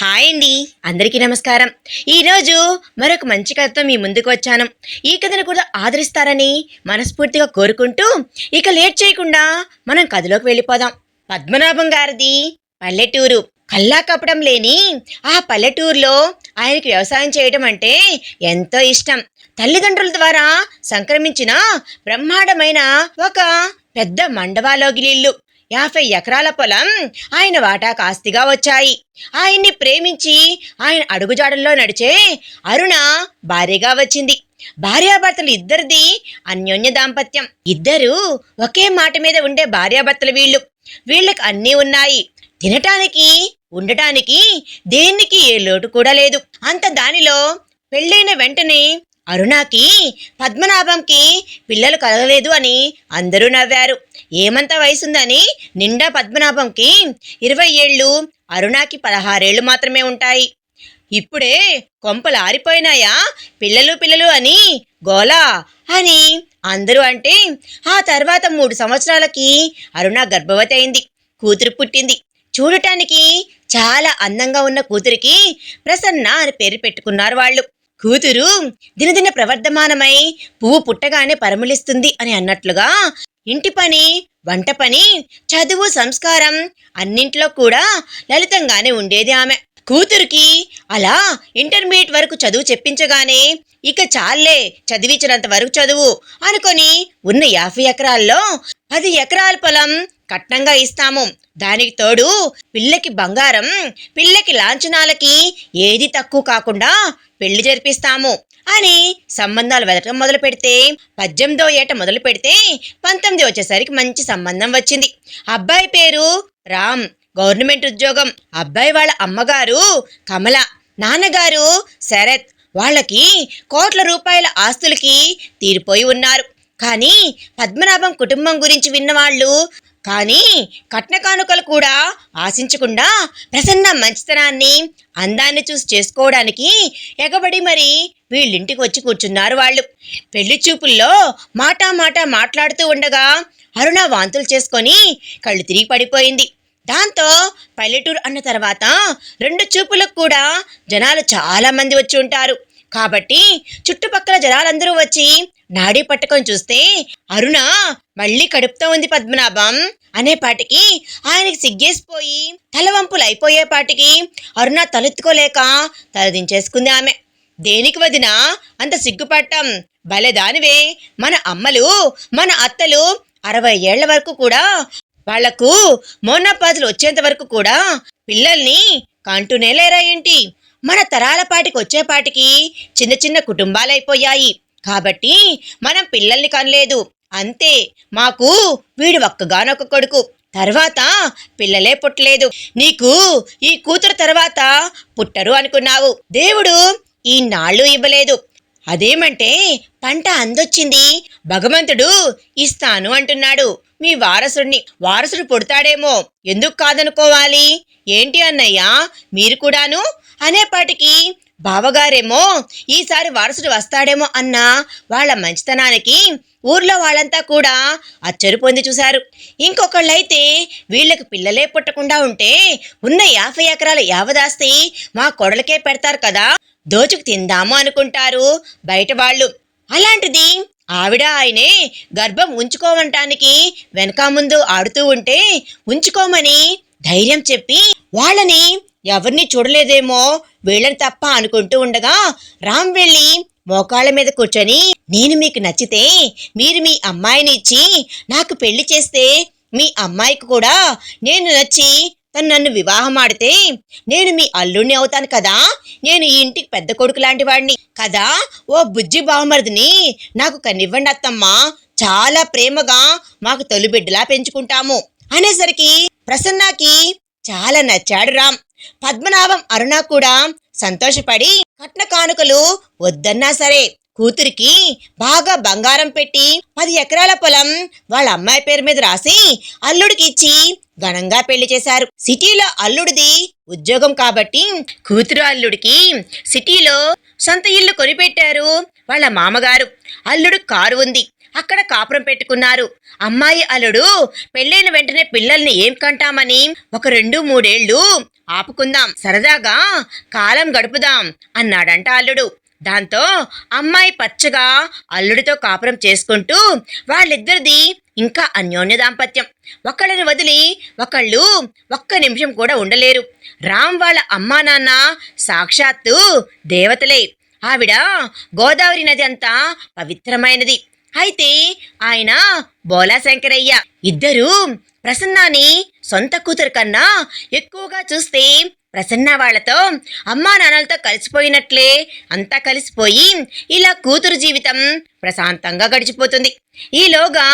Hi అండి. అందరికీ నమస్కారం. ఈరోజు మరొక మంచి కథతో మీ ముందుకు వచ్చాను. ఈ కథను కూడా ఆదరిస్తారని మనస్ఫూర్తిగా కోరుకుంటూ ఇక లేట్ చేయకుండా మనం కథలోకి వెళ్ళిపోదాం. పద్మనాభం గారిది పల్లెటూరు. కల్లా కప్పడం లేని ఆ పల్లెటూరులో ఆయనకి వ్యవసాయం చేయడం అంటే ఎంతో ఇష్టం. తల్లిదండ్రుల ద్వారా సంక్రమించిన బ్రహ్మాండమైన ఒక పెద్ద మండవాలోగిలిల్లు. యాభై ఎకరాల పొలం ఆయన వాటా కాస్తిగా వచ్చాయి. ఆయన్ని ప్రేమించి ఆయన అడుగుజాడల్లో నడిచే అరుణ భార్యగా వచ్చింది. భార్యాభర్తలు ఇద్దరిది అన్యోన్య దాంపత్యం. ఇద్దరు ఒకే మాట మీద ఉండే భార్యాభర్తలు వీళ్ళు. వీళ్ళకి అన్నీ ఉన్నాయి. తినటానికి ఉండటానికి దేనికి ఏ లోటు కూడా లేదు. అంత దానిలో పెళ్ళైన వెంటనే అరుణాకి పద్మనాభంకి పిల్లలు కలగలేదు అని అందరూ నవ్వారు. ఏమంత వయసుందని నిండా పద్మనాభంకి ఇరవై ఏళ్ళు అరుణాకి పదహారేళ్ళు మాత్రమే ఉంటాయి. ఇప్పుడే కొంపలు ఆరిపోయినాయా? పిల్లలు పిల్లలు అని గోలా అని అందరూ అంటే ఆ తర్వాత మూడు సంవత్సరాలకి అరుణ గర్భవతి అయింది. కూతురు పుట్టింది. చూడటానికి చాలా అందంగా ఉన్న కూతురికి ప్రసన్న అని పేరు పెట్టుకున్నారు వాళ్ళు. కూతురు దినదిన ప్రవర్ధమానమై పువ్వు పుట్టగానే పరిమళిస్తుంది అని అన్నట్లుగా ఇంటి పని వంట పని చదువు సంస్కారం అన్నింట్లో కూడా లలితంగానే ఉండేది ఆమె. కూతురికి అలా ఇంటర్మీడియట్ వరకు చదువు చెప్పించగానే ఇక చాలే చదివించినంత వరకు చదువు అనుకొని ఉన్న యాభై ఎకరాల్లో పది ఎకరాల పొలం కట్నంగా ఇస్తాము. దానికి తోడు పిల్లకి బంగారం పిల్లకి లాంఛనాలకి ఏది తక్కువ కాకుండా పెళ్ళి జరిపిస్తాము అని సంబంధాలు వెతకడం మొదలు పెడితే పద్దెనిమిదో ఏట మొదలు పెడితే పంతొమ్మిది వచ్చేసరికి మంచి సంబంధం వచ్చింది. అబ్బాయి పేరు రామ్ గవర్నమెంట్ ఉద్యోగం. అబ్బాయి వాళ్ళ అమ్మగారు కమల నాన్నగారు శరత్. వాళ్ళకి కోట్ల రూపాయల ఆస్తులకి తీరిపోయి ఉన్నారు. కానీ పద్మనాభం కుటుంబం గురించి విన్నవాళ్ళు. కానీ కట్న కానుకలు కూడా ఆశించకుండా ప్రసన్న మంచితనాన్ని అందాన్ని చూసి చేసుకోవడానికి ఎగబడి మరి వీళ్ళింటికి వచ్చి కూర్చున్నారు వాళ్ళు. పెళ్ళి చూపుల్లో మాటా మాట మాట్లాడుతూ ఉండగా అరుణ వాంతులు చేసుకొని కళ్ళు తిరిగి పడిపోయింది. దాంతో పల్లెటూరు అన్న తర్వాత రెండు చూపులకు కూడా జనాలు చాలామంది వచ్చి ఉంటారు. కాబట్టి చుట్టుపక్కల జనాలందరూ వచ్చి నాడీ పట్టుకొని చూస్తే అరుణ మళ్ళీ కడుపుతో ఉంది పద్మనాభం అనేపాటికి ఆయనకి సిగ్గేసిపోయి తలవంపులు అయిపోయేపాటికి అరుణ తలెత్తుకోలేక తలదించేసుకుంది ఆమె. దేనికి వదినా? అంత సిగ్గుపట్టం భలే దానివే. మన అమ్మలు మన అత్తలు అరవై ఏళ్ళ వరకు కూడా వాళ్ళకు మోనపాజులు వచ్చేంత వరకు కూడా పిల్లల్ని కంటూనే లేరా ఏంటి? మన తరాల పాటికి వచ్చేపాటికి చిన్న చిన్న కుటుంబాలైపోయాయి. కాబట్టి మనం పిల్లల్ని కనలేదు. అంతే మాకు వీడు ఒక్కగానొక్క కొడుకు. తర్వాత పిల్లలే పుట్టలేదు. నీకు ఈ కూతురు తర్వాత పుట్టరు అనుకున్నావు. దేవుడు ఈ నాళ్ళు ఇవ్వలేదు. అదేమంటే పంట అందొచ్చింది. భగవంతుడు ఇస్తాను అంటున్నాడు. మీ వారసుడిని వారసుడు పుడతాడేమో. ఎందుకు కాదనుకోవాలి? ఏంటి అన్నయ్యా మీరు కూడాను? అనేపాటికి బావగారేమో ఈసారి వారసుడు వస్తాడేమో అన్న వాళ్ళ మంచితనానికి ఊర్లో వాళ్ళంతా కూడా అచ్చరు పొంది చూశారు. ఇంకొకళ్ళైతే వీళ్ళకి పిల్లలే పుట్టకుండా ఉంటే ఉన్న యాభై ఎకరాల యావదాస్తి మా కొడలకే పెడతారు కదా దోచుకు తిందాము అనుకుంటారు బయట వాళ్ళు. అలాంటిది ఆవిడ ఆయనే గర్భం ఉంచుకోవటానికి వెనక ముందు ఆడుతూ ఉంటే ఉంచుకోమని ధైర్యం చెప్పి వాళ్ళని ఎవరిని చూడలేదేమో? వీళ్ళని తప్ప అనుకుంటూ ఉండగా రామ్ వెళ్ళి మోకాళ్ళ మీద కూర్చొని నేను మీకు నచ్చితే మీరు మీ అమ్మాయిని ఇచ్చి నాకు పెళ్ళి చేస్తే మీ అమ్మాయికి కూడా నేను నచ్చి తను నన్ను వివాహం ఆడితే నేను మీ అల్లుడిని అవుతాను కదా? నేను ఈ ఇంటికి పెద్ద కొడుకు లాంటి వాడిని కదా? ఓ బుజ్జి బావమరిదిని నాకు కనివ్వండి అత్తమ్మా. చాలా ప్రేమగా మాకు తొలి బిడ్డలా పెంచుకుంటాము. అనేసరికి ప్రసన్నకి చాలా నచ్చాడు రామ్. పద్మనాభం అరుణ కూడా సంతోషపడి కట్న కానుకలు వద్దన్నా సరే కూతురికి బాగా బంగారం పెట్టి పది ఎకరాల పొలం వాళ్ళ అమ్మాయి పేరు మీద రాసి అల్లుడికి ఇచ్చి ఘనంగా పెళ్ళి చేశారు. సిటీలో అల్లుడిది ఉద్యోగం కాబట్టి కూతురు అల్లుడికి సిటీలో సొంత ఇల్లు కొనిపెట్టారు వాళ్ళ మామగారు. అల్లుడు కారు ఉంది. అక్కడ కాపురం పెట్టుకున్నారు. అమ్మాయి అల్లుడు పెళ్ళైన వెంటనే పిల్లల్ని ఏం కంటామని ఒక రెండు మూడేళ్ళు ఆపుకుందాం. సరదాగా కాలం గడుపుదాం అన్నాడంట అల్లుడు. దాంతో అమ్మాయి పచ్చగా అల్లుడితో కాపురం చేసుకుంటూ వాళ్ళిద్దరిది ఇంకా అన్యోన్య దాంపత్యం. ఒకళ్ళని వదిలి ఒకళ్ళు ఒక్క నిమిషం కూడా ఉండలేరు. రామ్ వాళ్ళ అమ్మా నాన్న సాక్షాత్తు దేవతలే. ఆవిడ గోదావరి నది అంతా పవిత్రమైనది. అయితే ఆయన బోలా శంకరయ్య ఇద్దరూ ప్రసన్నాని సొంత కూతురు కన్నా ఎక్కువగా చూస్తే ప్రసన్న వాళ్ళతో అమ్మా నాన్నలతో కలిసిపోయినట్లే అంతా కలిసిపోయి ఇలా కూతురు జీవితం ప్రశాంతంగా గడిచిపోతుంది. ఈలోగా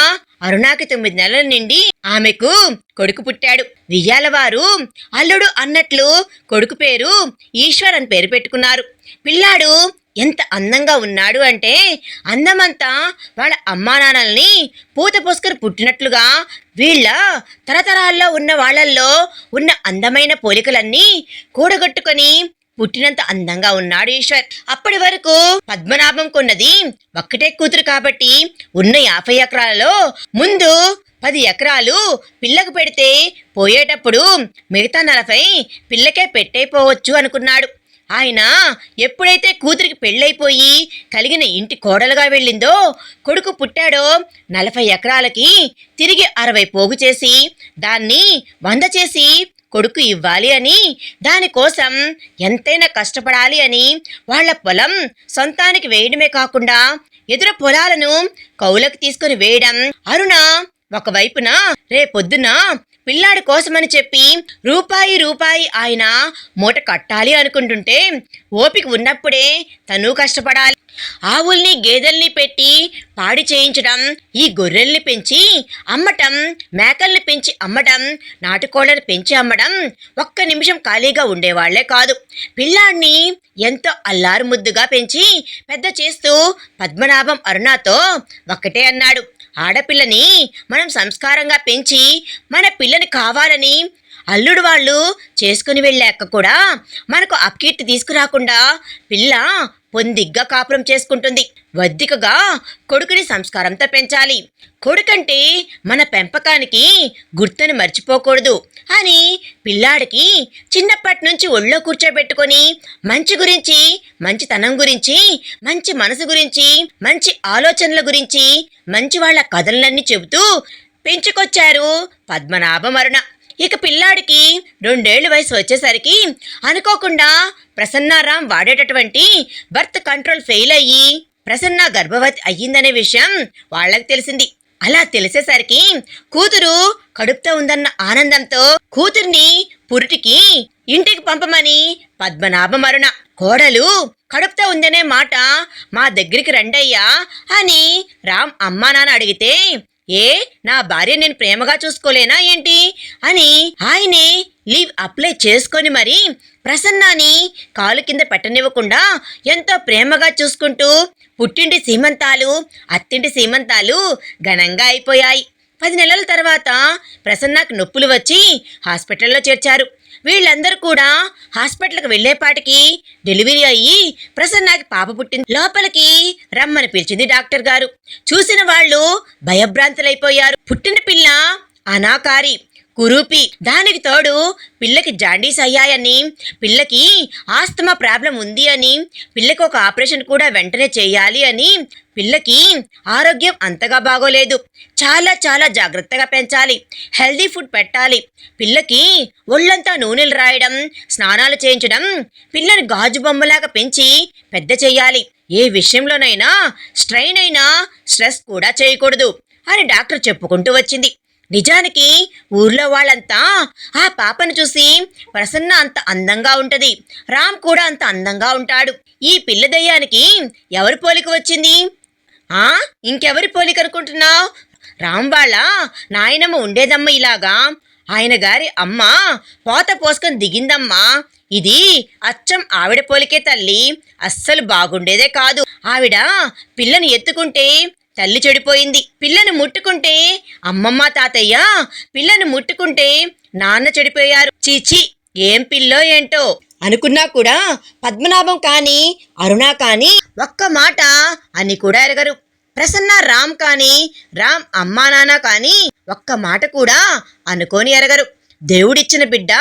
అరుణాకి తొమ్మిది నెలల నుండి ఆమెకు కొడుకు పుట్టాడు. వియ్యాలవారు అల్లుడు అన్నట్లు కొడుకు పేరు ఈశ్వర్ అని పేరు పెట్టుకున్నారు. పిల్లాడు ఎంత అందంగా ఉన్నాడు అంటే అందమంతా వాళ్ళ అమ్మా నాన్నల్ని పూత పోసుకొని పుట్టినట్లుగా వీళ్ళ తరతరాల్లో ఉన్న వాళ్ళల్లో ఉన్న అందమైన పోలికలన్నీ కూడగట్టుకొని పుట్టినంత అందంగా ఉన్నాడు ఈశ్వర్. అప్పటి వరకు పద్మనాభం కొన్నది ఒక్కటే కూతురు కాబట్టి ఉన్న యాభై ఎకరాలలో ముందు పది ఎకరాలు పిల్లకు పెడితే పోయేటప్పుడు మిగతా నలభై పిల్లకే పెట్టేపోవచ్చు అనుకున్నాడు. ఆయన ఎప్పుడైతే కూతురికి పెళ్ళైపోయి కలిగిన ఇంటి కోడలుగా వెళ్ళిందో కొడుకు పుట్టాడో నలభై ఎకరాలకి తిరిగి అరవై పోగు చేసి దాన్ని వంద చేసి కొడుకు ఇవ్వాలి అని దానికోసం ఎంతైనా కష్టపడాలి అని వాళ్ళ పొలం సొంతానికి వేయడమే కాకుండా ఎదురు పొలాలను కౌలకు తీసుకుని వేయడం. అరుణ ఒకవైపున రేపొద్దున పిల్లాడి కోసమని చెప్పి రూపాయి రూపాయి ఆయన మూట కట్టాలి అనుకుంటుంటే ఓపిక ఉన్నప్పుడే తను కష్టపడాలి. ఆవుల్ని గేదెల్ని పెట్టి పాడి చేయించడం ఈ గొర్రెల్ని పెంచి అమ్మటం మేకల్ని పెంచి అమ్మటం నాటుకోళ్ళని పెంచి అమ్మడం ఒక్క నిమిషం ఖాళీగా ఉండేవాళ్ళే కాదు. పిల్లాడిని ఎంతో అల్లారు ముద్దుగా పెంచి పెద్ద చేస్తూ పద్మనాభం అరుణాతో ఒక్కటే అన్నాడు. ఆడపిల్లని మనం సంస్కారంగా పెంచి మన పిల్లని కావాలని అల్లుడు వాళ్ళు చేసుకుని వెళ్ళాక కూడా మనకు అప్కీర్తి తీసుకురాకుండా పిల్ల పొందిగ్గా కాపురం చేసుకుంటుంది. వద్దికగా కొడుకుని సంస్కారంతో పెంచాలి. కొడుకంటే మన పెంపకానికి గుర్తును మర్చిపోకూడదు అని పిల్లాడికి చిన్నప్పటి నుంచి ఒళ్ళో కూర్చోబెట్టుకొని మంచి గురించి మంచితనం గురించి మంచి మనసు గురించి మంచి ఆలోచనల గురించి మంచి వాళ్ళ కథలన్నీ చెబుతూ పెంచుకొచ్చారు పద్మనాభ మరుణ. ఇక పిల్లాడికి రెండేళ్ళ వయసు వచ్చేసరికి అనుకోకుండా ప్రసన్నారాం వాడేటటువంటి బర్త్ కంట్రోల్ ఫెయిల్ అయ్యి ప్రసన్న గర్భవతి అయ్యిందనే విషయం వాళ్ళకి తెలిసింది. అలా తెలిసేసరికి కూతురు కడుపుతో ఉందన్న ఆనందంతో కూతుర్ని పురిటికి ఇంటికి పంపమని పద్మనాభ మరుణ కోడలు కడుపుతో ఉందనే మాట మా దగ్గరికి రండయ్యా అని రామ్ అమ్మా నాన్న అడిగితే ఏ నా భార్య నేను ప్రేమగా చూసుకోలేనా ఏంటి? అని ఆయనే లీవ్ అప్లై చేసుకొని మరి ప్రసన్నాని కాలు కింద పెట్టనివ్వకుండా ఎంతో ప్రేమగా చూసుకుంటూ పుట్టింటి సీమంతాలు అత్తింటి సీమంతాలు ఘనంగా అయిపోయాయి. పది నెలల తర్వాత ప్రసన్నకు నొప్పులు వచ్చి హాస్పిటల్లో చేర్చారు. వీళ్ళందరూ కూడా హాస్పిటల్కి వెళ్ళేపాటికి డెలివరీ అయ్యి ప్రసన్నకి పాప పుట్టింది. లోపలికి రమ్మని పిలిచింది డాక్టర్ గారు. చూసిన వాళ్ళు భయభ్రాంతులైపోయారు. పుట్టిన పిల్ల అనాకారి. కురూపి. దానికి తోడు పిల్లకి జాండీస్ అయ్యాయని పిల్లకి ఆస్తమా ప్రాబ్లం ఉంది అని పిల్లకి ఒక ఆపరేషన్ కూడా వెంటనే చేయాలి అని పిల్లకి ఆరోగ్యం అంతగా బాగోలేదు. చాలా చాలా జాగ్రత్తగా పెంచాలి. హెల్దీ ఫుడ్ పెట్టాలి. పిల్లకి ఒళ్ళంతా నూనెలు రాయడం స్నానాలు చేయించడం పిల్లని గాజు బొమ్మలాగా పెంచి పెద్ద చేయాలి. ఏ విషయంలోనైనా స్ట్రైన్ అయినా స్ట్రెస్ కూడా చేయకూడదు అని డాక్టర్ చెప్పుకుంటూ వచ్చింది. నిజానికి ఊర్లో వాళ్ళంతా ఆ పాపను చూసి ప్రసన్న అంత అందంగా ఉంటది. రామ్ కూడా అంత అందంగా ఉంటాడు. ఈ పిల్లదయ్యానికి ఎవరి పోలిక వచ్చింది? ఆ? ఇంకెవరి పోలిక అనుకుంటున్నావు? రామ్ వాళ్ళ నాయనమ్మ ఉండేదమ్మ ఇలాగా. ఆయన గారి అమ్మ పోత పోసుకొని దిగిందమ్మా. ఇది అచ్చం ఆవిడ పోలికే తల్లి. అస్సలు బాగుండేదే కాదు. ఆవిడ పిల్లని ఎత్తుకుంటే తల్లి చెడిపోయింది. పిల్లను ముట్టుకుంటే అమ్మమ్మ తాతయ్య పిల్లను ముట్టుకుంటే నాన్న చెడిపోయారు. చీచి ఏం పిల్లో ఏంటో? అనుకున్నా కూడా పద్మనాభం కానీ అరుణ కానీ ఒక్క మాట అని కూడా ఎరగరు. ప్రసన్న రామ్ కానీ రామ్ అమ్మా నాన్న కానీ ఒక్క మాట కూడా అనుకోని ఎరగరు. దేవుడిచ్చిన బిడ్డ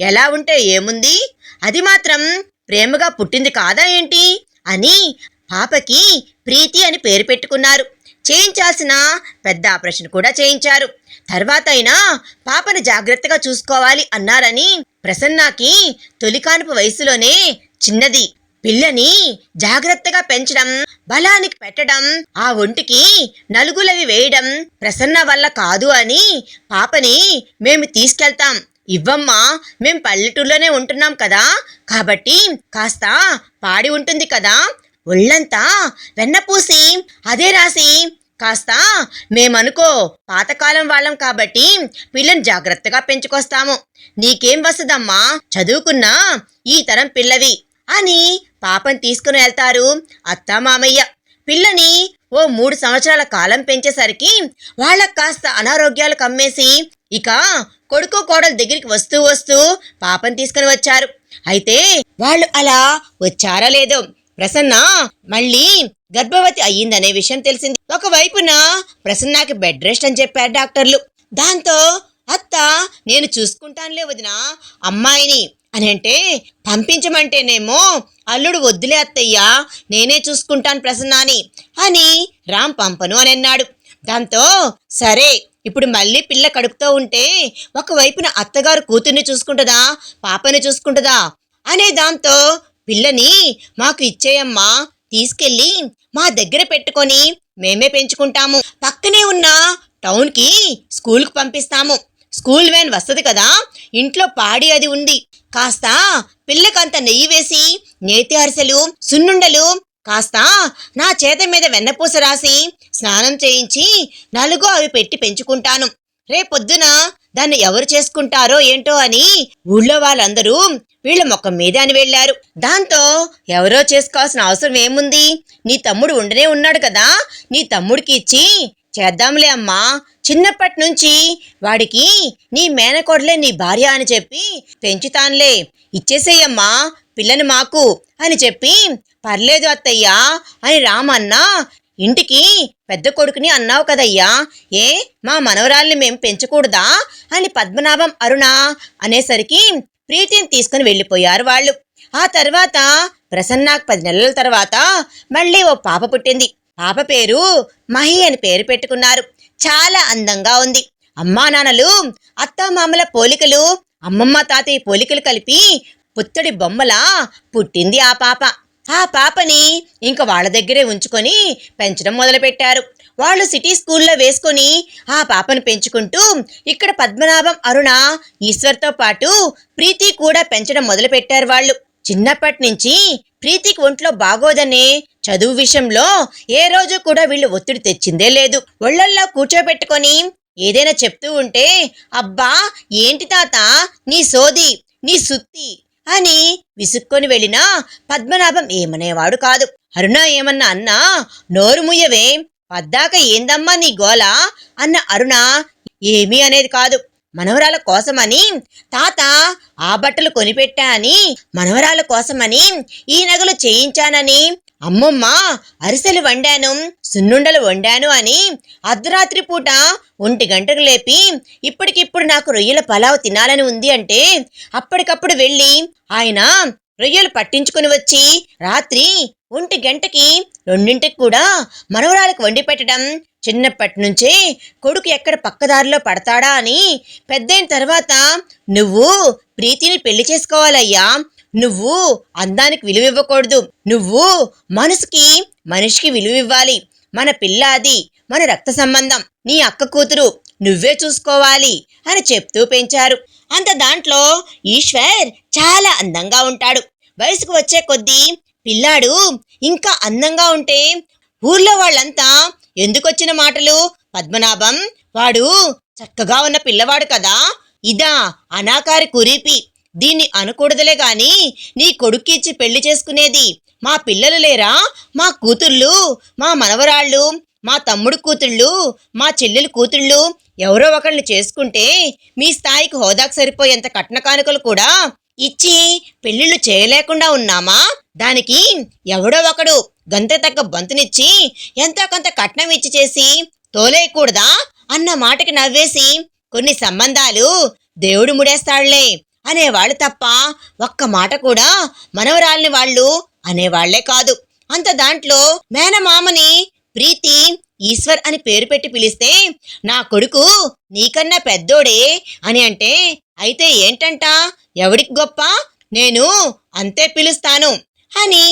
ఎలా ఉంటే ఏముంది? అది మాత్రం ప్రేమగా పుట్టింది కాదా ఏంటి? అని పాపకి ప్రీతి అని పేరు పెట్టుకున్నారు. చేయించాల్సిన పెద్ద ఆపరేషన్ కూడా చేయించారు. తర్వాత అయినా పాపను జాగ్రత్తగా చూసుకోవాలి అన్నారని ప్రసన్నకి తొలికానుపు వయసులోనే చిన్నది. పిల్లని జాగ్రత్తగా పెంచడం బలానికి పెట్టడం ఆ ఒంటికి నలుగులవి వేయడం ప్రసన్న వల్ల కాదు అని పాపని మేము తీసుకెళ్తాం. ఇవ్వమ్మా మేం పల్లెటూరులోనే ఉంటున్నాం కదా. కాబట్టి కాస్త పాడి ఉంటుంది కదా. ఒళ్ళంతా వెన్నపూసి అదే రాసి కాస్త మేమనుకో పాతకాలం వాళ్ళం కాబట్టి పిల్లని జాగ్రత్తగా పెంచుకొస్తాము. నీకేం వసదమ్మా? చదువుకున్నా ఈ తరం పిల్లవి అని పాపని తీసుకుని వెళ్తారు అత్త మామయ్య. పిల్లని ఓ మూడు సంవత్సరాల కాలం పెంచేసరికి వాళ్ళకు కాస్త అనారోగ్యాలు కమ్మేసి ఇక కొడుకు కోడల దగ్గరికి వస్తూ వస్తూ పాపని తీసుకుని వచ్చారు. అయితే వాళ్ళు అలా వచ్చారా లేదో ప్రసన్న మళ్ళీ గర్భవతి అయ్యిందనే విషయం తెలిసింది. ఒకవైపున ప్రసన్నకి బెడ్ రెస్ట్ అని చెప్పారు డాక్టర్లు. దాంతో అత్త నేను చూసుకుంటానులే వదిన అమ్మాయిని అని అంటే పంపించమంటేనేమో అల్లుడు వద్దులే అత్తయ్యా నేనే చూసుకుంటాను ప్రసన్నాని అని రామ్ పంపను అని అన్నాడు. దాంతో సరే ఇప్పుడు మళ్ళీ పిల్ల కడుపుతో ఉంటే ఒకవైపున అత్తగారు కూతుర్ని చూసుకుంటుందా పాపని చూసుకుంటుందా అనే దాంతో పిల్లని మాకు ఇచ్చేయమ్మా తీసుకెళ్ళి మా దగ్గర పెట్టుకొని మేమే పెంచుకుంటాము. పక్కనే ఉన్న టౌన్కి స్కూల్కి పంపిస్తాము. స్కూల్ వ్యాన్ వస్తుంది కదా ఇంట్లో పాడి అది ఉంది. కాస్త పిల్లకంత నెయ్యి వేసి నేతి అరిసెలు సున్నుండలు కాస్త నా చేత మీద వెన్నపూస రాసి స్నానం చేయించి నలుగు అవి పెట్టి పెంచుకుంటాను. రేపొద్దున దాన్ని ఎవరు చేసుకుంటారో ఏంటో అని ఊళ్ళో వాళ్ళందరూ వీళ్ళ మొక్క మీద అని వెళ్ళారు. దాంతో ఎవరో చేసుకోవాల్సిన అవసరం ఏముంది? నీ తమ్ముడు ఉండనే ఉన్నాడు కదా. నీ తమ్ముడికి ఇచ్చి చేద్దాంలే అమ్మా. చిన్నప్పటి నుంచి వాడికి నీ మేనకోడలే నీ భార్య అని చెప్పి పెంచుతానులే. ఇచ్చేసేయమ్మా పిల్లని మాకు అని చెప్పి పర్లేదు అత్తయ్యా అని రామన్న ఇంటికి పెద్ద కొడుకుని అన్నావు కదయ్యా. ఏ మా మనవరాల్ని మేం పెంచకూడదా? అని పద్మనాభం అరుణ అనేసరికి ప్రీతిని తీసుకుని వెళ్ళిపోయారు వాళ్ళు. ఆ తర్వాత ప్రసన్నాకు పది నెలల తర్వాత మళ్ళీ ఓ పాప పుట్టింది. పాప పేరు మహి అని పేరు పెట్టుకున్నారు. చాలా అందంగా ఉంది. అమ్మా నాన్నలు అత్తమామల పోలికలు అమ్మమ్మ తాతయ్య పోలికలు కలిపి పుత్తడి బొమ్మలా పుట్టింది ఆ పాప. ఆ పాపని ఇంక వాళ్ళ దగ్గరే ఉంచుకొని పెంచడం మొదలుపెట్టారు. వాళ్ళు సిటీ స్కూల్లో వేసుకొని ఆ పాపను పెంచుకుంటూ ఇక్కడ పద్మనాభం అరుణ ఈశ్వర్తో పాటు ప్రీతి కూడా పెంచడం మొదలుపెట్టారు వాళ్ళు. చిన్నప్పటి నుంచి ప్రీతికి ఒంట్లో బాగోదనే చదువు విషయంలో ఏ రోజు కూడా వీళ్ళు ఒత్తిడి తెచ్చిందే లేదు. ఒళ్ళల్లో కూర్చోబెట్టుకొని ఏదైనా చెప్తూ ఉంటే అబ్బా ఏంటి తాత? నీ సోది నీ సుత్తి అని విసుక్కొని వెళ్ళినా పద్మనాభం ఏమనేవాడు కాదు. అరుణ ఏమన్నా అన్నా నోరు ముయ్యవే పద్దాక ఏందమ్మా నీ గోల అన్న అరుణ ఏమీ అనేది కాదు. మనవరాల కోసమని తాత ఆ బట్టలు కొనిపెట్టా అని మనవరాల కోసమని ఈ నగలు చేయించానని అమ్మమ్మ అరిసెలు వండాను సున్నుండలు వండాను అని అర్ధరాత్రి పూట ఒంటి గంటకు లేపి ఇప్పటికిప్పుడు నాకు రొయ్యల పలావ్ తినాలని ఉంది అంటే అప్పటికప్పుడు వెళ్ళి ఆయన రొయ్యలు పట్టించుకుని వచ్చి రాత్రి ఒంటి గంటకి రెండింటికి కూడా మనవరాలకు వండి పెట్టడం చిన్నప్పటి నుంచే కొడుకు ఎక్కడ పక్కదారిలో పడతాడా అని పెద్దయిన తర్వాత నువ్వు ప్రీతిని పెళ్ళి చేసుకోవాలయ్యా నువ్వు అందానికి విలువ ఇవ్వకూడదు నువ్వు మనసుకి మనిషికి విలువ ఇవ్వాలి మన పిల్ల అది మన రక్త సంబంధం. నీ అక్క కూతురు నువ్వే చూసుకోవాలి అని చెప్తూ పెంచారు. అంత దాంట్లో ఈశ్వర్ చాలా అందంగా ఉంటాడు. వయసుకు వచ్చే కొద్దీ పిల్లాడు ఇంకా అందంగా ఉంటే ఊర్లో వాళ్ళంతా ఎందుకొచ్చిన మాటలు? పద్మనాభం వాడు చక్కగా ఉన్న పిల్లవాడు కదా. ఇదా అనాకారి కురీపి. దీన్ని అనకూడదులే గాని నీ కొడుక్కిచ్చి పెళ్ళి చేసుకునేది. మా పిల్లలు లేరా? మా కూతుళ్ళు మా మనవరాళ్ళు మా తమ్ముడు కూతుళ్ళు మా చెల్లెలు కూతుళ్ళు ఎవరో ఒకళ్ళు చేసుకుంటే మీ స్థాయికి హోదాకు సరిపోయేంత కట్న కానుకలు కూడా ఇచ్చి పెళ్ళిళ్ళు చేయలేకుండా ఉన్నామా? దానికి ఎవడో ఒకడు గంత తగ్గ బంతునిచ్చి ఎంతో కొంత కట్నం ఇచ్చి చేసి తోలేయకూడదా? అన్న మాటకి నవ్వేసి కొన్ని సంబంధాలు దేవుడు ముడేస్తాడులే. అనేవాళ్ళు తప్ప ఒక్క మాట కూడా మనవరాలిని వాళ్ళు అనేవాళ్ళే కాదు. అంత దాంట్లో మేనమామని ప్రీతి ఈశ్వర్ అని పేరు పెట్టి పిలిస్తే నా కొడుకు నీకన్నా పెద్దోడే అని అంటే అయితే ఏంటంట? ఎవడికి గొప్ప? నేను అంతే పిలుస్తాను అని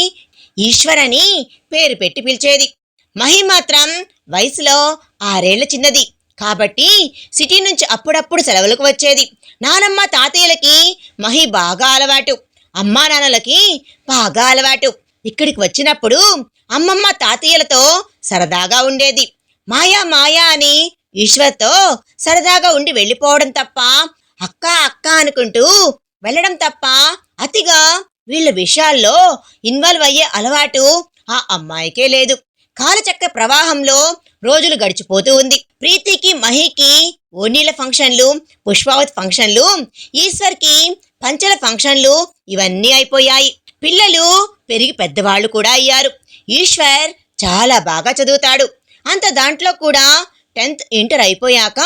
ఈశ్వర్ అని పేరు పెట్టి పిలిచేది. మహి మాత్రం వయసులో ఆరేళ్ళ చిన్నది. కాబట్టి సిటీ నుంచి అప్పుడప్పుడు సెలవులకు వచ్చేది. నానమ్మ తాతయ్యలకి మహి బాగా అలవాటు. అమ్మా నాన్నలకి బాగా అలవాటు. ఇక్కడికి వచ్చినప్పుడు అమ్మమ్మ తాతయ్యలతో సరదాగా ఉండేది. మాయా మాయా అని ఈశ్వర్తో సరదాగా ఉండి వెళ్ళిపోవడం తప్ప అక్క అక్క అనుకుంటూ వెళ్ళడం తప్ప అతిగా వీళ్ళ విషయాల్లో ఇన్వాల్వ్ అయ్యే అలవాటు ఆ అమ్మాయికే లేదు. కాలచక్ర ప్రవాహంలో రోజులు గడిచిపోతూ ఉంది. ప్రీతికి మహికి ఓనీల ఫంక్షన్లు పుష్పావతి ఫంక్షన్లు ఈశ్వర్కి పంచల ఫంక్షన్లు ఇవన్నీ అయిపోయాయి. పిల్లలు పెరిగి పెద్దవాళ్ళు కూడా అయ్యారు. ఈశ్వర్ చాలా బాగా చదువుతాడు. అంత దాంట్లో కూడా టెన్త్ ఇంటర్ అయిపోయాక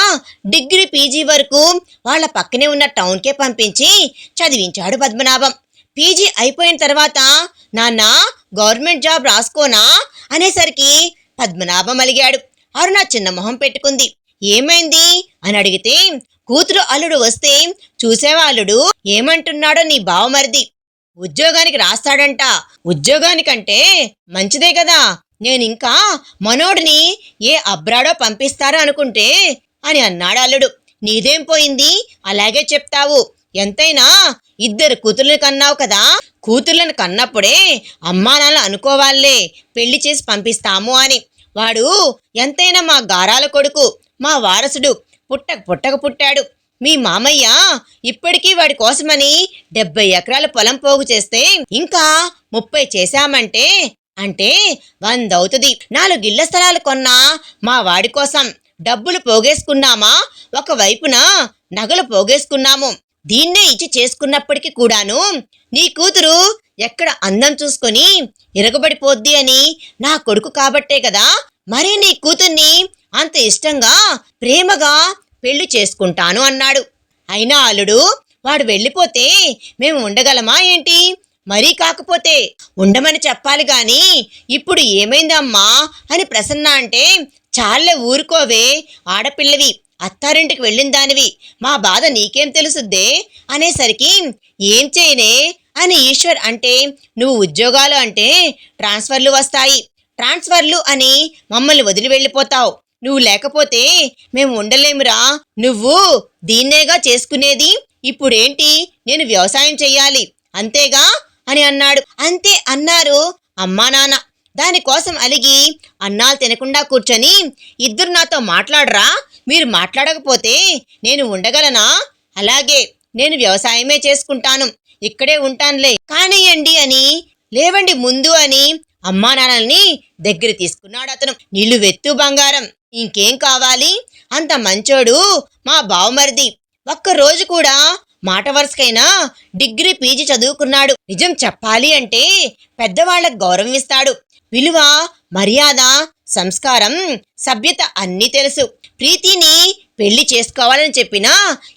డిగ్రీ పీజీ వరకు వాళ్ళ పక్కనే ఉన్న టౌన్కే పంపించి చదివించాడు పద్మనాభం. పీజీ అయిపోయిన తర్వాత నాన్న గవర్నమెంట్ జాబ్ రాసుకోనా? అనేసరికి పద్మనాభం అలిగాడు. అరుణ చిన్న మొహం పెట్టుకుంది. ఏమైంది? అని అడిగితే కూతురు అల్లుడు వస్తే చూసేవాళ్ళుడు ఏమంటున్నాడో నీ బావమరిది ఉద్యోగానికి రాస్తాడంట. ఉద్యోగానికంటే మంచిదే కదా. నేనింకా మనోడిని ఏ అబ్రాడో పంపిస్తారో అనుకుంటే అని అన్నాడు అల్లుడు. నీదేం పోయింది? అలాగే చెప్తావు. ఎంతైనా ఇద్దరు కూతుర్లను కన్నావు కదా. కూతుర్లను కన్నప్పుడే అమ్మా నాన్న అనుకోవాలే. పెళ్ళి చేసి పంపిస్తాము అని. వాడు ఎంతైనా మా గారాల కొడుకు మా వారసుడు. పుట్టక పుట్టక పుట్టాడు. మీ మామయ్య ఇప్పటికీ వాడి కోసమని డెబ్బై ఎకరాల పొలం పోగు చేస్తే ఇంకా ముప్పై చేశామంటే అంటే వంద అవుతుంది. నాలుగు ఇళ్ళ స్థలాలు కొన్నా మా వాడి కోసం డబ్బులు పోగేసుకున్నామా? ఒక వైపున నగలు పోగేసుకున్నాము. దీన్నే ఇచ్చి చేసుకున్నప్పటికీ కూడాను నీ కూతురు ఎక్కడ అందం చూసుకొని ఇరగబడిపోద్ది అని నా కొడుకు కాబట్టే కదా మరి నీ కూతుర్ని అంత ఇష్టంగా ప్రేమగా పెళ్ళి చేసుకుంటాను అన్నాడు. అయినా అల్లుడు వాడు వెళ్ళిపోతే మేము ఉండగలమా ఏంటి? మరీ కాకపోతే ఉండమని చెప్పాలి గాని ఇప్పుడు ఏమైందమ్మా అని ప్రసన్న అంటే చాలే ఊరుకోవే ఆడపిల్లవి అత్తారింటికి వెళ్ళిన దానివి మా బాధ నీకేం తెలుసుద్దే అనేసరికి ఏం చేయనే అని ఈశ్వర్ అంటే నువ్వు ఉద్యోగాలు అంటే ట్రాన్స్ఫర్లు వస్తాయి. ట్రాన్స్ఫర్లు అని మమ్మల్ని వదిలి వెళ్ళిపోతావు. నువ్వు లేకపోతే మేము ఉండలేమురా. నువ్వు దీన్నేగా చేసుకునేది? ఇప్పుడేంటి? నేను వ్యవసాయం చెయ్యాలి. అంతేగా? అని అన్నాడు. అంతే అన్నారు అమ్మా నాన్న. దానికోసం అలిగి అన్నాలు తినకుండా కూర్చొని ఇద్దరు నాతో మాట్లాడరా? మీరు మాట్లాడకపోతే నేను ఉండగలనా? అలాగే నేను వ్యవసాయమే చేసుకుంటాను. ఇక్కడే ఉంటానులే. కానియండి అని లేవండి ముందు అని అమ్మా నాన్నల్ని దగ్గర తీసుకున్నాడు అతను. నీళ్ళు వెత్తు బంగారం. ఇంకేం కావాలి? అంత మంచోడు మా బావమరిది. ఒక్క రోజు కూడా మాట వరుసకైనా డిగ్రీ పీజీ చదువుకున్నాడు. నిజం చెప్పాలి అంటే పెద్దవాళ్ళకు గౌరవం ఇస్తాడు. విలువ మర్యాద సంస్కారం సభ్యత అన్నీ తెలుసు. ప్రీతిని పెళ్ళి చేసుకోవాలని చెప్పినా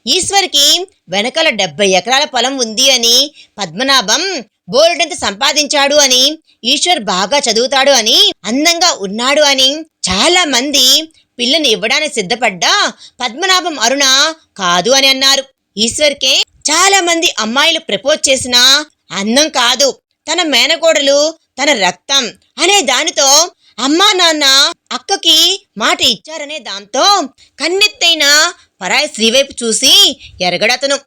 ఈశ్వర్కి వెనకాల డెబ్బై ఎకరాల పొలం ఉంది అని పద్మనాభం బోల్డంత సంపాదించాడు అని ఈశ్వర్ బాగా చదువుతాడు అని అందంగా ఉన్నాడు అని చాలా మంది పిల్లని ఇవ్వడానికి సిద్ధపడ్డా పద్మనాభం అరుణ కాదు అని అన్నారు. ఈశ్వర్కే చాలా మంది అమ్మాయిలు ప్రపోజ్ చేసినా అందం కాదు. తన మేనకోడలు తన రక్తం అనే దానితో అమ్మా నాన్న అక్కకి మాట ఇచ్చారనే దాంతో కన్నెత్తైన పరాయి శ్రీవైపు చూసి ఎరగడతను.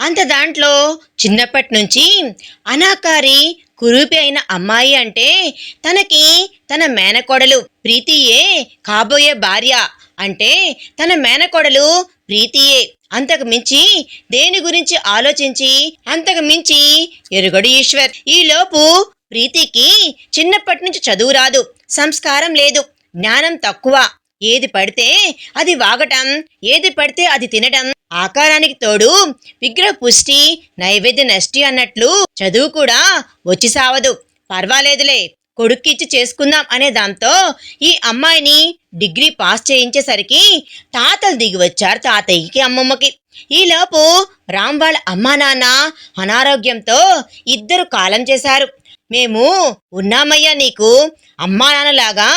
అంత దాంట్లో చిన్నప్పటి నుంచి అనాకారి కురూపి అయిన అమ్మాయి అంటే తనకి తన మేనకోడలు ప్రీతియే కాబోయే భార్య అంటే తన మేనకోడలు ప్రీతియే. అంతకు మించి దేని గురించి ఆలోచించి అంతకు మించి ఎరుగడు ఈశ్వర్. ఈలోపు ప్రీతికి చిన్నప్పటి నుంచి చదువు రాదు సంస్కారం లేదు జ్ఞానం తక్కువ. ఏది పడితే అది వాగటం ఏది పడితే అది తినటం ఆకారానికి తోడు విగ్రహ పుష్టి నైవేద్య నష్టి అన్నట్లు చదువు కూడా వచ్చి సావదు. పర్వాలేదులే కొడుక్కిచ్చి చేసుకుందాం అనే దాంతో ఈ అమ్మాయిని డిగ్రీ పాస్ చేయించేసరికి తాతలు దిగి వచ్చారు తాతయ్యకి అమ్మమ్మకి. ఈలోపు రామ్ వాళ్ళ అమ్మా నాన్న అనారోగ్యంతో ఇద్దరు కాలం చేశారు. మేము ఉన్నామయ్యా నీకు అమ్మా నాన్నలాగా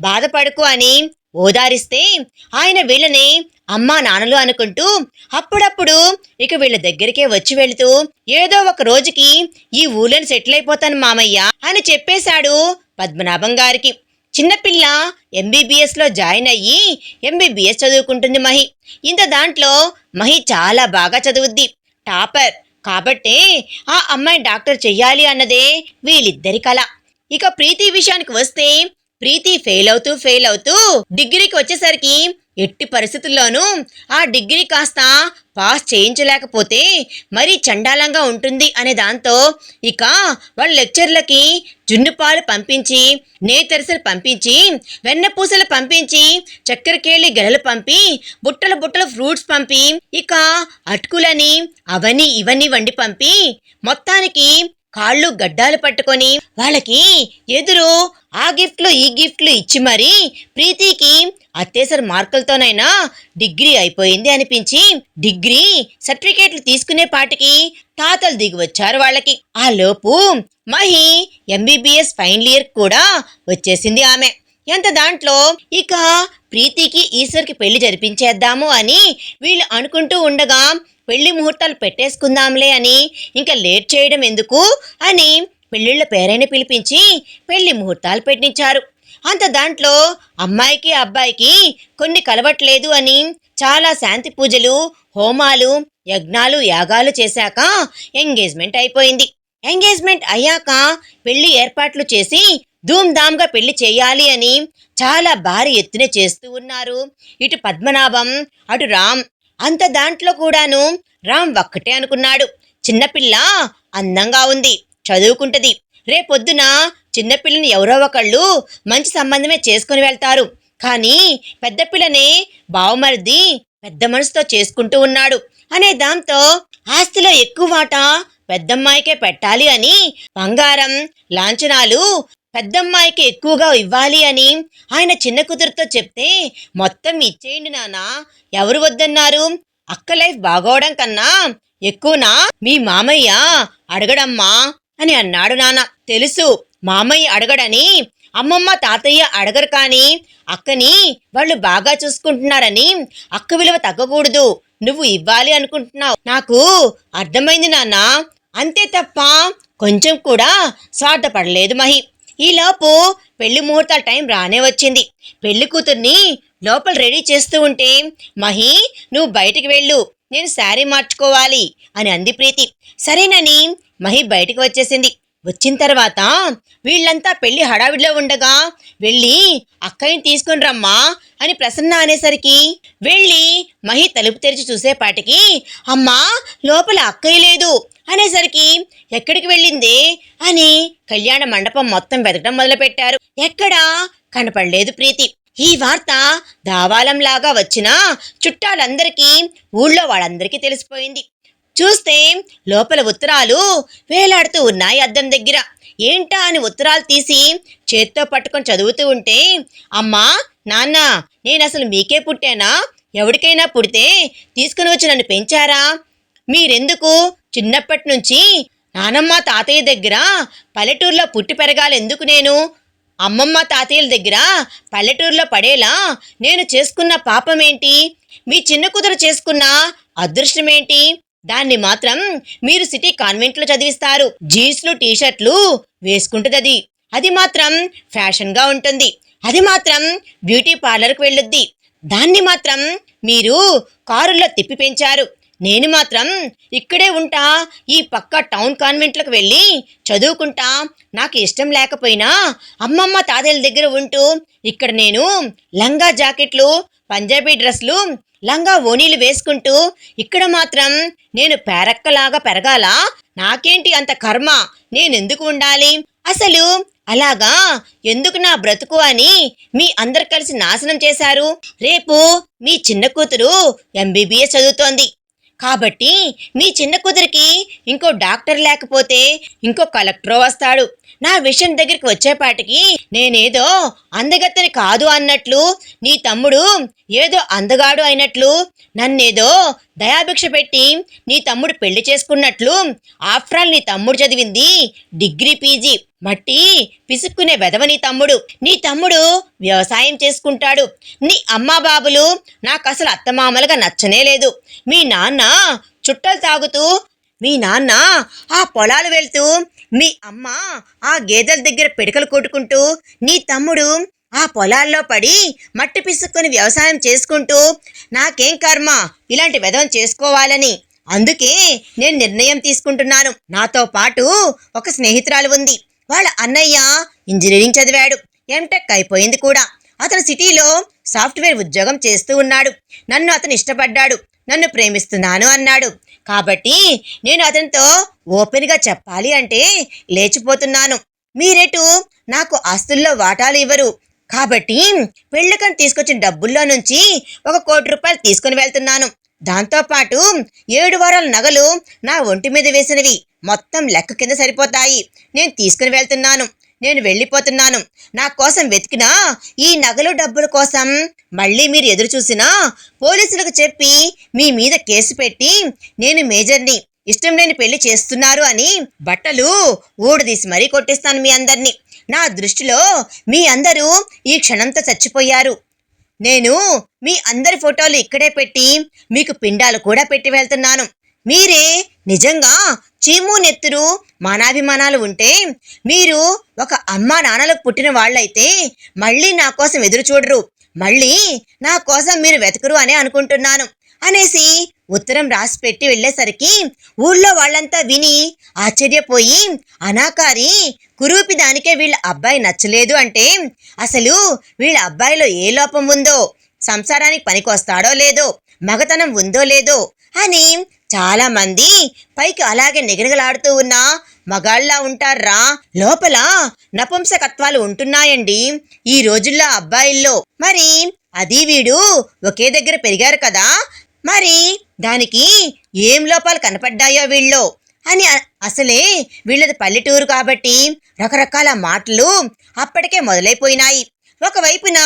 బాధపడుకు అని ఓదారిస్తే ఆయన వీళ్ళని అమ్మా నాన్నలు అనుకుంటూ అప్పుడప్పుడు ఇక వీళ్ళ దగ్గరికే వచ్చి వెళుతూ ఏదో ఒక రోజుకి ఈ ఊళ్ళని సెటిల్ అయిపోతాను మామయ్య అని చెప్పేశాడు పద్మనాభం గారికి. చిన్నపిల్ల ఎంబీబీఎస్లో జాయిన్ అయ్యి ఎంబీబీఎస్ చదువుకుంటుంది మహి. ఇంత దాంట్లో మహి చాలా బాగా చదువుద్ది. టాపర్. కాబట్టే ఆ అమ్మాయి డాక్టర్ చెయ్యాలి అన్నదే వీళ్ళిద్దరి కళ ఇక ప్రీతి విషయానికి వస్తే ప్రీతి ఫెయిల్ అవుతూ ఫెయిల్ అవుతూ డిగ్రీకి వచ్చేసరికి ఎట్టి పరిస్థితుల్లోనూ ఆ డిగ్రీ కాస్త పాస్ చేయించలేకపోతే మరీ చండాలంగా ఉంటుంది అనే దాంతో ఇక వాళ్ళ లెక్చర్లకి జున్నుపాలు పంపించి నేతరసలు పంపించి వెన్నపూసలు పంపించి చక్కెరకేళి గెలలు పంపి బుట్టలు బుట్టలు ఫ్రూట్స్ పంపి ఇక అటుకులని అవన్నీ ఇవన్నీ వండి పంపి మొత్తానికి కాళ్ళు గడ్డాలు పట్టుకొని వాళ్ళకి ఎదురు ఆ గిఫ్ట్లు ఈ గిఫ్ట్లు ఇచ్చి మరీ ప్రీతికి అత్యవసర మార్కులతోనైనా డిగ్రీ అయిపోయింది అనిపించి డిగ్రీ సర్టిఫికేట్లు తీసుకునే పాటికి తాతలు దిగి వచ్చారు వాళ్ళకి. ఆ లోపు మహి ఎంబీబీఎస్ ఫైనల్ ఇయర్ కూడా వచ్చేసింది ఆమె. ఎంత దాంట్లో ఇక ప్రీతికి ఈశ్వర్కి పెళ్ళి జరిపించేద్దాము అని వీళ్ళు అనుకుంటూ ఉండగా పెళ్ళి ముహూర్తాలు పెట్టేసుకుందాంలే అని ఇంకా లేట్ చేయడం ఎందుకు అని పెళ్ళిళ్ళ పేరైన పిలిపించి పెళ్ళి ముహూర్తాలు పెట్టించారు. అంత దాంట్లో అమ్మాయికి అబ్బాయికి కొన్ని కలవట్లేదు అని చాలా శాంతి పూజలు హోమాలు యజ్ఞాలు యాగాలు చేశాక ఎంగేజ్మెంట్ అయిపోయింది. ఎంగేజ్మెంట్ అయ్యాక పెళ్ళి ఏర్పాట్లు చేసి ధూమ్ధామ్గా పెళ్ళి చేయాలి అని చాలా భారీ ఎత్తున చేస్తూ ఉన్నారు. ఇటు పద్మనాభం అటు రామ్ అంత దాంట్లో కూడాను రామ్ ఒక్కటే అనుకున్నాడు. చిన్నపిల్ల అందంగా ఉంది చదువుకుంటది. రేపొద్దున చిన్నపిల్లని ఎవరో ఒకళ్ళు మంచి సంబంధమే చేసుకుని వెళ్తారు. కానీ పెద్ద పిల్లనే బావమరిది పెద్ద మనసుతో చేసుకుంటూ ఉన్నాడు. అనే దాంతో ఆస్తిలో ఎక్కువ వాటా పెద్దమ్మాయికే పెట్టాలి అని బంగారం లాంఛనాలు పెద్దమ్మాయికి ఎక్కువగా ఇవ్వాలి అని ఆయన చిన్న కూతురుతో చెప్తే మొత్తం ఇచ్చేయండి నాన్న. ఎవరు వద్దన్నారు? అక్క లైఫ్ బాగోవడం కన్నా ఎక్కువనా? మీ మామయ్య అడగడమ్మా అని అన్నాడు నాన్న. తెలుసు మామయ్య అడగడని అమ్మమ్మ తాతయ్య అడగరు కానీ అక్కని వాళ్ళు బాగా చూసుకుంటున్నారని అక్క విలువ తగ్గకూడదు. నువ్వు ఇవ్వాలి అనుకుంటున్నావు. నాకు అర్థమైంది నాన్న. అంతే తప్ప కొంచెం కూడా స్వార్థపడలేదు మహి. ఈలోపు పెళ్ళి ముహూర్తాల టైం రానే వచ్చింది. పెళ్ళి కూతుర్ని లోపల రెడీ చేస్తూ ఉంటే మహి నువ్వు బయటికి వెళ్ళు. నేను శారీ మార్చుకోవాలి అని అంది ప్రీతి. సరేనని. మహి బయటికి వచ్చేసింది. వచ్చిన తర్వాత వీళ్ళంతా పెళ్ళి హడావిడిలో ఉండగా వెళ్ళి అక్కయ్యని తీసుకుని రమ్మా అని ప్రసన్న అనేసరికి వెళ్ళి మహి తలుపు తెరిచి చూసేపాటికి అమ్మా లోపల అక్కయ్య లేదు. అనేసరికి ఎక్కడికి వెళ్ళింది అని కళ్యాణ మండపం మొత్తం వెతకడం మొదలుపెట్టారు. ఎక్కడా కనపడలేదు ప్రీతి. ఈ వార్త దావాలంలాగా వచ్చిన చుట్టాలందరికీ ఊళ్ళో వాళ్ళందరికీ తెలిసిపోయింది. చూస్తే లోపల ఉత్తరాలు వేలాడుతూ ఉన్నాయి అద్దం దగ్గర. ఏంటా అని ఉత్తరాలు తీసి చేత్తో పట్టుకొని చదువుతూ ఉంటే అమ్మా నాన్న నేను అసలు మీకే పుట్టానా? ఎవరికైనా పుడితే తీసుకుని వచ్చి నన్ను పెంచారా? మీరెందుకు చిన్నప్పటి నుంచి నానమ్మ తాతయ్య దగ్గర పల్లెటూరులో పుట్టి పెరగాలి ఎందుకు నేను? అమ్మమ్మ తాతయ్యల దగ్గర పల్లెటూరులో పడేలా నేను చేసుకున్న పాపమేంటి? మీ చిన్న కుదురు చేసుకున్న అదృష్టమేంటి? దాన్ని మాత్రం మీరు సిటీ కాన్వెంట్లో చదివిస్తారు. జీన్స్లు టీషర్ట్లు వేసుకుంటుంది అది మాత్రం ఫ్యాషన్గా ఉంటుంది. అది మాత్రం బ్యూటీ పార్లర్కి వెళ్ళొద్ది. దాన్ని మాత్రం మీరు కారుల్లో తిప్పి పెంచారు. నేను మాత్రం ఇక్కడే ఉంటా ఈ పక్క టౌన్ కాన్వెంట్లకు వెళ్ళి చదువుకుంటా. నాకు ఇష్టం లేకపోయినా అమ్మమ్మ తాతయ్యల దగ్గర ఉంటూ ఇక్కడ నేను లంగా జాకెట్లు పంజాబీ డ్రెస్లు లంగా ఓనీలు వేసుకుంటూ ఇక్కడ మాత్రం నేను పేరక్కలాగా పెరగాల? నాకేంటి అంత కర్మ? నేనెందుకు ఉండాలి? అసలు అలాగా ఎందుకు నా బ్రతుకు అని మీ అందరు కలిసి నాశనం చేశారు? రేపు మీ చిన్న కూతురు ఎంబీబీఎస్ చదువుతోంది. కాబట్టి మీ చిన్న కూతురికి ఇంకో డాక్టర్ లేకపోతే ఇంకో కలెక్టర్ వస్తాడు. నా విషయం దగ్గరికి వచ్చేపాటికి నేనేదో అందగత్తని కాదు అన్నట్లు నీ తమ్ముడు ఏదో అందగాడు అయినట్లు నన్నేదో దయాభిక్ష పెట్టి నీ తమ్ముడు పెళ్ళి చేసుకున్నట్లు ఆఫ్టర్ ఆల్ నీ తమ్ముడు చదివింది డిగ్రీ పీజీ. మట్టి పిసుక్కునే వెదవ నీ తమ్ముడు. నీ తమ్ముడు వ్యవసాయం చేసుకుంటాడు. నీ అమ్మా బాబులు నాకు అసలు అత్తమామలుగా నచ్చనే లేదు. మీ నాన్న చుట్టలు తాగుతూ మీ నాన్న ఆ పొలాలు వెళ్తూ మీ అమ్మ ఆ గేదెల దగ్గర పిడకలు కొట్టుకుంటూ నీ తమ్ముడు ఆ పొలాల్లో పడి మట్టి పిసుక్కుని వ్యవసాయం చేసుకుంటూ నాకేం కర్మ? ఇలాంటి విధం చేసుకోవాలని. అందుకే నేను నిర్ణయం తీసుకుంటున్నాను. నాతో పాటు ఒక స్నేహితురాలు ఉంది. వాళ్ళ అన్నయ్య ఇంజనీరింగ్ చదివాడు. ఎంటెక్ అయిపోయింది కూడా. అతను సిటీలో సాఫ్ట్వేర్ ఉద్యోగం చేస్తూ ఉన్నాడు. నన్ను అతను ఇష్టపడ్డాడు. నన్ను ప్రేమిస్తున్నాను అన్నాడు. కాబట్టి నేను అతనితో ఓపెన్గా చెప్పాలి అంటే లేచిపోతున్నాను. మీరేటు నాకు ఆస్తుల్లో వాటాలు ఇవ్వరు. కాబట్టి పెళ్ళకని తీసుకొచ్చిన డబ్బుల్లో నుంచి ఒక కోటి రూపాయలు తీసుకుని వెళ్తున్నాను. దాంతోపాటు ఏడు వారాల నగలు నా ఒంటి మీద వేసినవి మొత్తం లెక్క కింద సరిపోతాయి. నేను తీసుకుని వెళ్తున్నాను. నేను వెళ్ళిపోతున్నాను. నా కోసం వెతికిన ఈ నగలు డబ్బుల కోసం మళ్ళీ మీరు ఎదురు చూసినా పోలీసులకు చెప్పి మీ మీద కేసు పెట్టి నేను మేజర్ని ఇష్టం లేని పెళ్ళి చేస్తున్నారు అని బట్టలు ఊడదీసి మరీ కొట్టిస్తాను మీ అందరినీ. నా దృష్టిలో మీ అందరూ ఈ క్షణంతో చచ్చిపోయారు. నేను మీ అందరి ఫోటోలు ఇక్కడే పెట్టి మీకు పిండాలు కూడా పెట్టి వెళ్తున్నాను. మీరే నిజంగా చీము నెత్తురు మానాభిమానాలు ఉంటే మీరు ఒక అమ్మా నాన్నలకు పుట్టిన వాళ్ళైతే మళ్ళీ నా కోసం ఎదురు చూడరు. మళ్ళీ నా కోసం మీరు వెతకరు అని అనుకుంటున్నాను. అనేసి ఉత్తరం రాసి పెట్టి వెళ్ళేసరికి ఊళ్ళో వాళ్ళంతా విని ఆశ్చర్యపోయి అనాకారి కురూపి దానికే వీళ్ళ అబ్బాయి నచ్చలేదు అంటే అసలు వీళ్ళ అబ్బాయిలో ఏ లోపం ఉందో సంసారానికి పనికొస్తాడో లేదో మగతనం ఉందో లేదో అని చాలామంది పైకి అలాగే నిగనిగలాడుతూ ఉన్న మగాళ్ళలా ఉంటారా? లోపల నపుంసకత్వాలు ఉంటున్నాయండి. ఈ రోజుల్లో అబ్బాయిల్లో. మరి అది వీడు ఒకే దగ్గర పెరిగారు కదా? మరి దానికి ఏం లోపాలు కనపడ్డాయో వీళ్ళో? అని అసలే వీళ్ళది పల్లెటూరు కాబట్టి రకరకాల మాటలు అప్పటికే మొదలైపోయినాయి. ఒకవైపున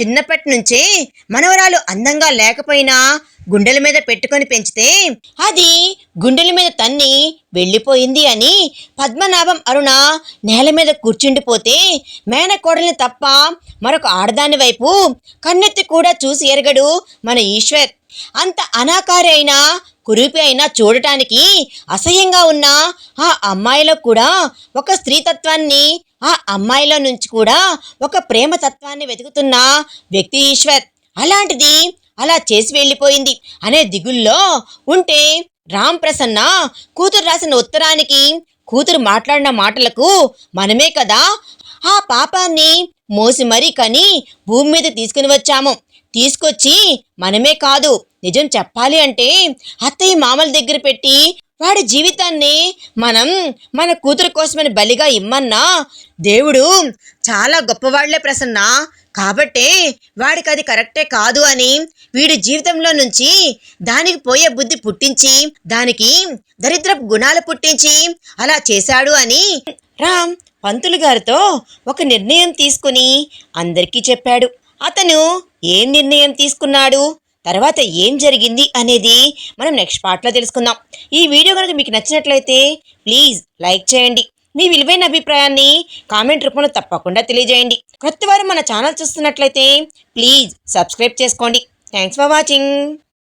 చిన్నప్పటి నుంచే మనవరాలు అందంగా లేకపోయినా గుండెల మీద పెట్టుకొని పెంచితే అది గుండెల మీద తన్ని వెళ్ళిపోయింది అని పద్మనాభం అరుణ నేల మీద కూర్చుండిపోతే మేనకోడల్ని తప్ప మరొక ఆడదాని వైపు కన్నెత్తి కూడా చూసి ఎరగడు మన ఈశ్వర్. అంత అనాకారి అయినా కురూపి అయినా చూడటానికి అసహ్యంగా ఉన్న ఆ అమ్మాయిలో కూడా ఒక స్త్రీతత్వాన్ని ఆ అమ్మాయిలో నుంచి కూడా ఒక ప్రేమ తత్వాన్ని వెతుకుతున్న వ్యక్తి ఈశ్వర్. అలాంటిది అలా చేసి వెళ్ళిపోయింది. అనే దిగుల్లో ఉంటే రామ్ ప్రసన్న కూతురు రాసిన ఉత్తరానికి కూతురు మాట్లాడిన మాటలకు మనమే కదా ఆ పాపాన్ని మోసి మరీ కని భూమి మీద తీసుకుని వచ్చాము. తీసుకొచ్చి మనమే కాదు. నిజం చెప్పాలి అంటే అత్తయ్య మామల దగ్గర పెట్టి వాడి జీవితాన్ని మనం మన కూతురు కోసమని బలిగా ఇమ్మన్నా దేవుడు చాలా గొప్పవాళ్ళే ప్రసన్న. కాబట్టే వాడికి అది కరెక్టే కాదు అని వీడి జీవితంలో నుంచి దానికి పోయే బుద్ధి పుట్టించి దానికి దరిద్రపు గుణాలు పుట్టించి అలా చేశాడు అని రామ్ పంతులు గారితో ఒక నిర్ణయం తీసుకుని అందరికీ చెప్పాడు. అతను ఏం నిర్ణయం తీసుకున్నాడు? తర్వాత ఏం జరిగింది అనేది మనం నెక్స్ట్ పార్ట్లో తెలుసుకుందాం. ఈ వీడియో కనుక మీకు నచ్చినట్లయితే ప్లీజ్ లైక్ చేయండి. మీ విలువైన అభిప్రాయాన్ని కామెంట్ రూపంలో తప్పకుండా తెలియజేయండి. కొత్త వారు మన ఛానల్ చూస్తున్నట్లయితే ప్లీజ్ సబ్స్క్రైబ్ చేసుకోండి. Thanks for watching